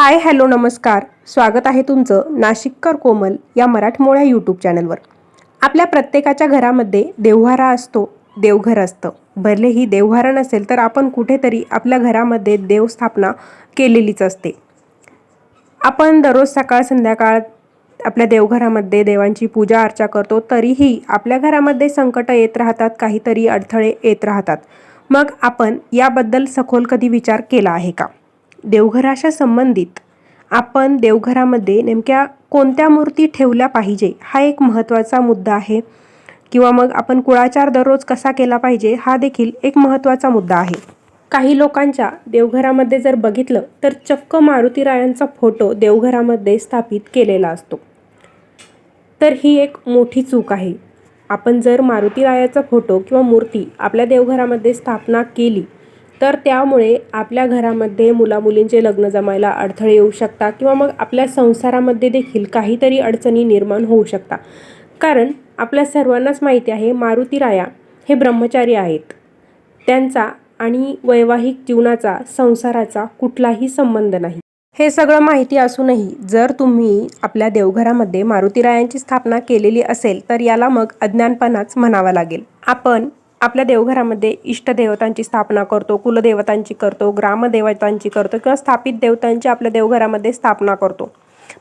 Hi hello नमस्कार. स्वागत आहे तुमचं नाशिककर कोमल या मराठमोळ्या यूट्यूब चॅनलवर आपल्या प्रत्येकाच्या घरामध्ये देवहारा असतो देवघर असतं. भरलेही देवहारा नसेल तर आपण कुठेतरी आपल्या घरामध्ये देवस्थापना केलेलीच असते. आपण दररोज सकाळ संध्याकाळ आपल्या देवघरामध्ये देवांची पूजा अर्चा करतो तरीही आपल्या घरामध्ये संकटं येत राहतात काहीतरी अडथळे येत राहतात. मग आपण याबद्दल सखोल कधी विचार केला आहे का? देवघराशा संबंधित आपण देवघरामध्ये नेमक्या कोणत्या मूर्ती ठेवल्या पाहिजे? हा एक महत्त्वाचा मुद्दा आहे. किंवा मग आपण कुळाचार दररोज कसा केला पाहिजे? हा देखील एक महत्त्वाचा मुद्दा आहे. काही लोकांच्या देवघरामध्ये जर बघितलं तर चक्क मारुतीरायांचा फोटो देवघरामध्ये स्थापित केलेला असतो. तर ही एक मोठी चूक आहे. आपण जर मारुतीरायाचा फोटो किंवा मूर्ती आपल्या देवघरामध्ये स्थापना केली तर त्यामुळे आपल्या घरामध्ये मुलामुलींचे लग्न जमायला अडथळे येऊ शकतात किंवा मग आपल्या संसारामध्ये देखील काहीतरी अडचणी निर्माण होऊ शकतात. कारण आपल्या सर्वांनाच माहिती आहे मारुतीराया हे ब्रह्मचारी आहेत. त्यांचा आणि वैवाहिक जीवनाचा संसाराचा कुठलाही संबंध नाही. हे सगळं माहिती असूनही जर तुम्ही आपल्या देवघरामध्ये मारुतीरायांची स्थापना केलेली असेल तर याला मग अज्ञानपणाच म्हणावा लागेल. आपण आपल्या देवघरामध्ये इष्टदेवतांची स्थापना करतो कुलदेवतांची करतो ग्रामदेवतांची करतो किंवा स्थापित देवतांची आपल्या देवघरामध्ये स्थापना करतो.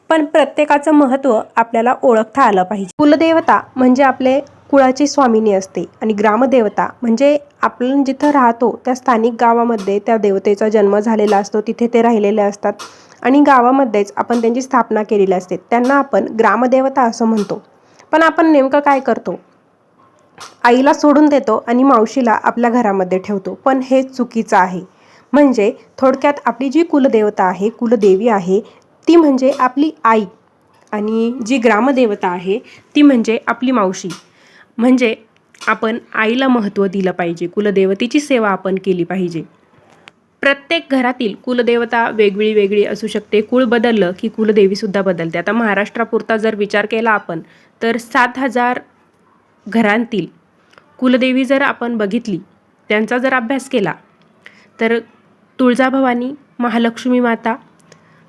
पण प्रत्येकाचं महत्त्व आपल्याला ओळखता आलं पाहिजे. कुलदेवता म्हणजे आपले कुळाची स्वामिनी असते आणि ग्रामदेवता म्हणजे आपण जिथं राहतो त्या स्थानिक गावामध्ये त्या देवतेचा जन्म झालेला असतो तिथे ते राहिलेले असतात आणि गावामध्येच आपण त्यांची स्थापना केलेली असते. त्यांना आपण ग्रामदेवता असं म्हणतो. पण आपण नेमकं काय करतो? आईला सोडून देतो आणि मावशीला आपल्या घरामध्ये ठेवतो. पण हे चुकीचं आहे. म्हणजे थोडक्यात आपली जी कुलदेवता आहे कुलदेवी आहे ती म्हणजे आपली आई आणि जी ग्रामदेवता आहे ती म्हणजे आपली मावशी. म्हणजे आपण आईला महत्त्व दिलं पाहिजे. कुलदेवतेची सेवा आपण केली पाहिजे. प्रत्येक घरातील कुलदेवता वेगळी वेगळी असू शकते. कुळ बदललं की कुलदेवीसुद्धा बदलते. आता महाराष्ट्रापुरता जर विचार केला आपण तर सात हजार घरांतील. कुलदेवी जर आपण बघितली त्यांचा जर अभ्यास केला तर तुळजाभवानी महालक्ष्मी माता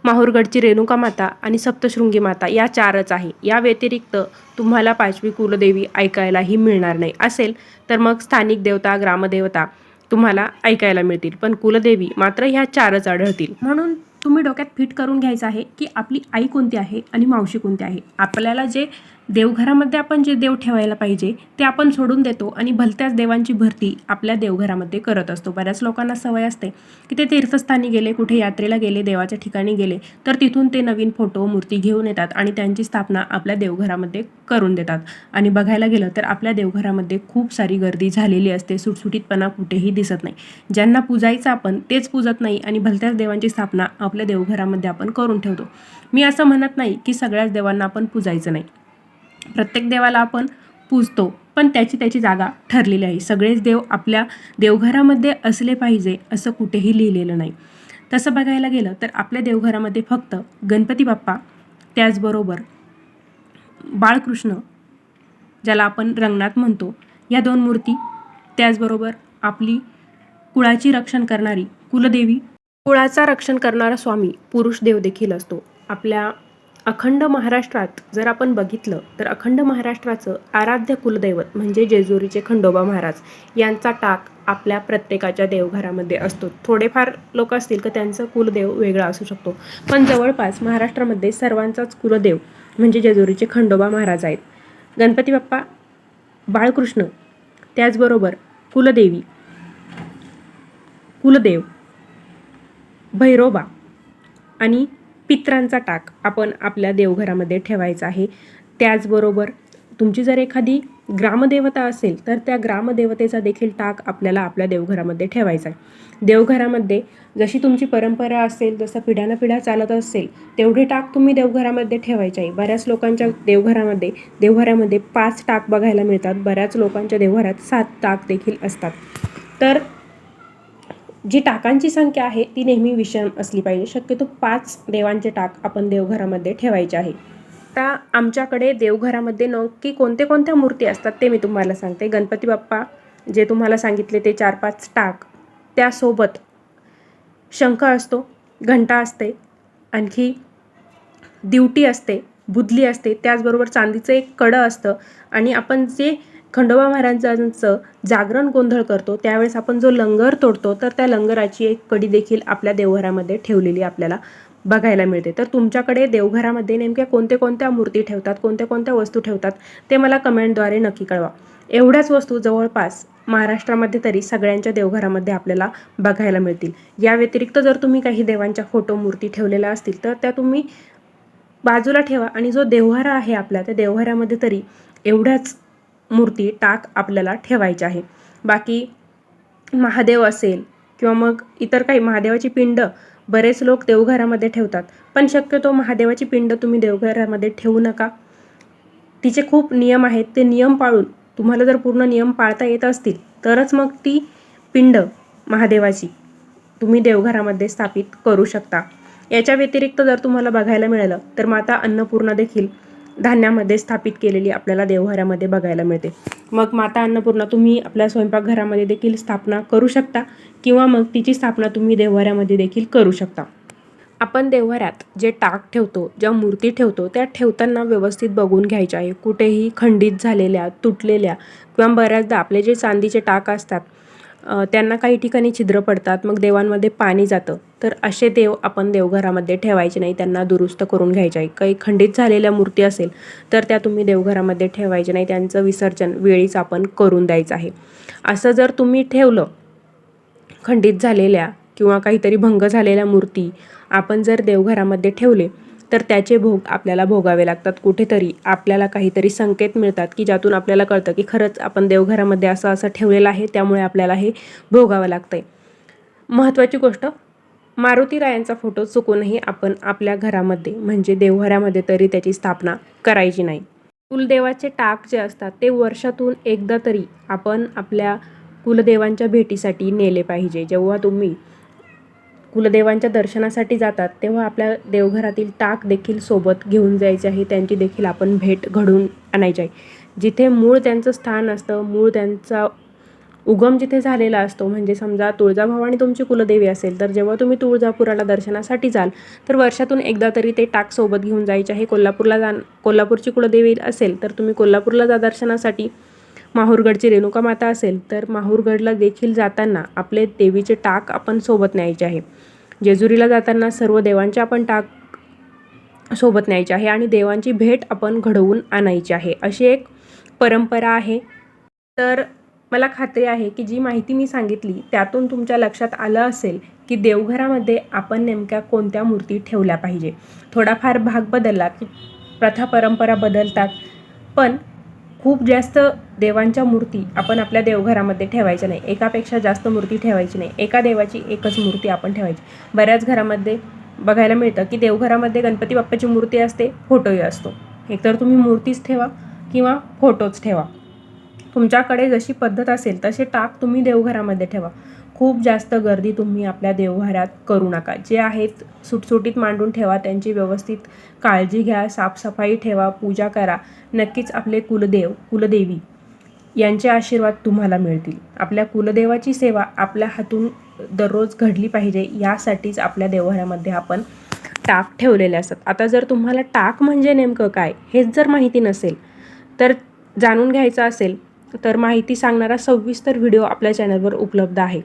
माहूरगडची रेणुका माता आणि सप्तशृंगी माता या चारच आहे. या व्यतिरिक्त तुम्हाला पाचवी कुलदेवी ऐकायलाही मिळणार नाही. असेल तर मग स्थानिक देवता ग्रामदेवता तुम्हाला ऐकायला मिळतील. पण कुलदेवी मात्र ह्या चारच आढळतील. म्हणून तुम्ही डोक्यात फिट करून घ्यायचं आहे की आपली आई कोणती आहे आणि मावशी कोणती आहे? आपल्याला जे देवघरामध्ये आपण जे देव ठेवायला पाहिजे ते आपण सोडून देतो आणि भलत्याच देवांची भरती आपल्या देवघरामध्ये करत असतो. बऱ्याच लोकांना सवय असते की ते तीर्थस्थानी गेले कुठे यात्रेला गेले देवाच्या ठिकाणी गेले तर तिथून ते नवीन फोटो मूर्ती घेऊन येतात आणि त्यांची स्थापना आपल्या देवघरामध्ये करून देतात. आणि बघायला गेलं तर आपल्या देवघरामध्ये खूप सारी गर्दी झालेली असते सुटसुटीतपणा कुठेही दिसत नाही. ज्यांना पूजायचं आपण तेच पूजत नाही आणि भलत्याच देवांची स्थापना आपल्या देवघरामध्ये आपण करून ठेवतो. मी असं म्हणत नाही की सगळ्याच देवांना आपण पूजायचं नाही. प्रत्येक देवाला आपण पूजतो पण त्याची त्याची जागा ठरलेली आहे. सगळेच देव आपल्या देवघरामध्ये असले पाहिजे असं कुठेही लिहिलेलं नाही. तसं बघायला गेलं तर आपल्या देवघरामध्ये फक्त गणपती बाप्पा त्याचबरोबर बाळकृष्ण ज्याला आपण रंगनाथ म्हणतो या दोन मूर्ती त्याचबरोबर आपली कुळाची रक्षण करणारी कुलदेवी कुळाचा रक्षण करणारा स्वामी पुरुष देव देखील असतो. आपल्या अखंड महाराष्ट्रात जर आपण बघितलं तर अखंड महाराष्ट्राचं आराध्य कुलदैवत म्हणजे जेजुरीचे खंडोबा महाराज यांचा टाक आपल्या प्रत्येकाच्या देवघरामध्ये असतो. थोडेफार लोक असतील तर त्यांचं कुलदेव वेगळा असू शकतो. पण जवळपास महाराष्ट्रामध्ये सर्वांचाच कुलदेव म्हणजे जेजुरीचे खंडोबा महाराज आहेत. गणपती बाप्पा बाळकृष्ण त्याचबरोबर कुलदेवी कुलदेव भैरोबा आणि पित्रांचा टाक आपण आपल्या देवघरामध्ये ठेवायचा आहे. त्याचबरोबर तुमची जर एखादी ग्रामदेवता असेल तर त्या ग्रामदेवतेचा देखील टाक आपल्याला आपल्या देवघरामध्ये ठेवायचा आहे. देवघरामध्ये जशी तुमची परंपरा असेल जसं पिढ्यानं पिढ्या चालत असेल तेवढे टाक तुम्ही देवघरामध्ये ठेवायचे आहे. बऱ्याच लोकांच्या देवघरामध्ये देवघरामध्ये पाच टाक बघायला मिळतात. बऱ्याच लोकांच्या देवघरात सात टाक देखील असतात. तर जी टाकांची संख्या आहे ती नेहमी विषम असली पाहिजे. शक्यतो पाच देवांचे टाक आपण देवघरामध्ये ठेवायचे आहे. आता आमच्याकडे देवघरामध्ये नक्की कोणते कोणत्या मूर्ती असतात ते मी तुम्हाला सांगते. गणपती बाप्पा जे तुम्हाला सांगितले ते चार पाच टाक. त्यासोबत शंख असतो घंटा असते आणखी दिवटी असते बुदली असते त्याचबरोबर चांदीचं एक कडं असतं. आणि आपण जे खंडोबा महाराजांचं जागरण गोंधळ करतो त्यावेळेस आपण जो लंगर तोडतो तर त्या लंगराची एक कडी देखील आपल्या देवघरामध्ये ठेवलेली आपल्याला बघायला मिळते. तर तुमच्याकडे देवघरामध्ये नेमक्या कोणत्या कोणत्या मूर्ती ठेवतात कोणत्या कोणत्या वस्तू ठेवतात ते मला कमेंटद्वारे नक्की कळवा. एवढ्याच वस्तू जवळपास महाराष्ट्रामध्ये तरी सगळ्यांच्या देवघरामध्ये आपल्याला बघायला मिळतील. या व्यतिरिक्त जर तुम्ही काही देवांच्या फोटो मूर्ती ठेवलेल्या असतील तर त्या तुम्ही बाजूला ठेवा आणि जो देवघरा आहे आपला त्या देवघरामध्ये तरी एवढ्याच मूर्ती टाक आपल्याला ठेवायची आहे. बाकी महादेव असेल किंवा मग इतर काही महादेवाची पिंड बरेच लोक देवघरामध्ये ठेवतात. पण शक्यतो महादेवाची पिंड तुम्ही देवघरामध्ये ठेवू नका. तिचे खूप नियम आहेत. ते नियम पाळून तुम्हाला जर पूर्ण नियम पाळता येत असतील तरच मग ती पिंड महादेवाची तुम्ही देवघरामध्ये स्थापित करू शकता. याच्या व्यतिरिक्त जर तुम्हाला बघायला मिळालं तर माता अन्नपूर्णा देखील धान्यामध्ये स्थापित केलेली आपल्याला देवघरामध्ये बघायला मिळते. मग माता अन्नपूर्णा तुम्ही आपल्या स्वयंपाकघरामध्ये देखील स्थापना करू शकता किंवा मग तिची स्थापना तुम्ही देवघरामध्ये देखील करू शकता. आपण देवघरात जे टाक ठेवतो ज्या मूर्ती ठेवतो त्या ठेवताना व्यवस्थित बघून घ्यायच्या. आहे कुठेही खंडित झालेल्या तुटलेल्या किंवा बऱ्याचदा आपले जे चांदीचे टाक असतात त्यांना काही ठिकाणी छिद्र पडतात मग देवांमध्ये पाणी जातं. तर असे देव आपण देवघरामध्ये ठेवायचे नाही त्यांना दुरुस्त करून घ्यायचे. आहे काही खंडित झालेल्या मूर्ती असेल तर त्या तुम्ही देवघरामध्ये ठेवायचे नाही. त्यांचं विसर्जन वेळीच आपण करून द्यायचं आहे. असं जर तुम्ही ठेवलं खंडित झालेल्या किंवा काहीतरी भंग झालेल्या मूर्ती आपण जर देवघरामध्ये ठेवले तर त्याचे भोग आपल्याला भोगावे लागतात. कुठेतरी आपल्याला काहीतरी संकेत मिळतात की ज्यातून आपल्याला कळतं की खरंच आपण देवघरामध्ये असं असं ठेवलेलं आहे त्यामुळे आपल्याला हे भोगावं लागतं आहे महत्त्वाची गोष्ट मारुतीरायांचा फोटो चुकूनही आपण आपल्या घरामध्ये म्हणजे देवघरामध्ये तरी त्याची स्थापना करायची नाही. कुलदेवाचे टाक जे असतात ते वर्षातून एकदा तरी आपण आपल्या कुलदेवांच्या भेटीसाठी नेले पाहिजे. जेव्हा तुम्ही कुलदेवांच्या दर्शनासाठी जातात तेव्हा आपल्या देवघरातील टाक देखील सोबत घेऊन जायचे आहे. त्यांची देखील आपण भेट घडून आणायची आहे. जिथे मूळ त्यांचं स्थान असतं मूळ त्यांचा उगम जिथे झालेला असतो म्हणजे समजा तुळजाभवानी तुमची कुलदेवी असेल तर जेव्हा तुम्ही तुळजापुराला दर्शनासाठी जाल तर वर्षातून एकदा तरी ते टाक सोबत घेऊन जायचे आहे. कोल्हापूरला जा कोल्हापूरची कुलदेवी असेल तर तुम्ही कोल्हापूरला जा दर्शनासाठी माहूरगडची रेणुका माता असेल तर माहूरगडला देखील जाताना आपले देवीचे टाक आपण सोबत न्यायचे आहे. जेजुरीला जाताना सर्व देवांचे आपण टाक सोबत न्यायचे आहे आणि देवांची भेट आपण घडवून आणायची आहे अशी एक परंपरा आहे. तर मला खात्री आहे की जी माहिती मी सांगितली त्यातून तुमच्या लक्षात आलं असेल की देवघरामध्ये आपण नेमक्या कोणत्या मूर्ती ठेवल्या पाहिजे. थोडाफार भाग बदलला की प्रथा परंपरा बदलतात. पण खूप जास्त देवांच्या मूर्ती आपण आपल्या देवघरामध्ये ठेवायच्या नाही. एकापेक्षा जास्त मूर्ती ठेवायची नाही. एका देवाची एकच मूर्ती आपण ठेवायची. बऱ्याच घरामध्ये बघायला मिळतं की देवघरामध्ये गणपती बाप्पाची मूर्ती असते फोटोही असतो. एकतर तुम्ही मूर्तीच ठेवा किंवा फोटोच ठेवा. तुमच्याकडे जशी पद्धत असेल तसे टाक तुम्ही देवघरामध्ये ठेवा. खूप जास्त गर्दी तुम्ही आपल्या देवघरात करू नका. जे आहेत सुटसुटीत मांडून ठेवा त्यांची व्यवस्थित काळजी घ्या साफसफाई ठेवा पूजा करा. नक्कीच आपले कुलदेव कुलदेवी यांचे आशीर्वाद तुम्हाला मिळतील. आपल्या कुलदेवाची सेवा आपल्या हातून दररोज घडली पाहिजे यासाठीच आपल्या देवघरामध्ये आपण टाक ठेवलेले असतात. आता जर तुम्हाला टाक म्हणजे नेमकं काय हेच जर माहिती नसेल तर जाणून घ्यायचं असेल तर माहिती सांगणारा सविस्तर व्हिडिओ आपल्या चॅनलवर उपलब्ध आहे.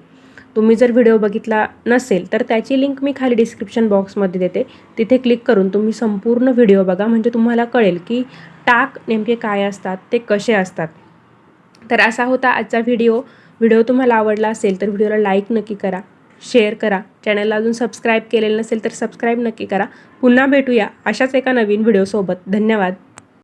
तुम्ही जर व्हिडिओ बघितला नसेल तर त्याची लिंक मी खाली डिस्क्रिप्शन बॉक्समध्ये देते. तिथे क्लिक करून तुम्ही संपूर्ण व्हिडिओ बघा. म्हणजे तुम्हाला कळेल की टाक नेमके काय असतात ते कसे असतात. तर असा होता आजचा व्हिडिओ व्हिडिओ तुम्हाला आवडला असेल तर व्हिडिओला लाईक नक्की करा. शेअर करा. चॅनलला अजून सबस्क्राईब केलेलं नसेल तर सबस्क्राईब नक्की करा. पुन्हा भेटूया अशाच एका नवीन व्हिडिओसोबत धन्यवाद.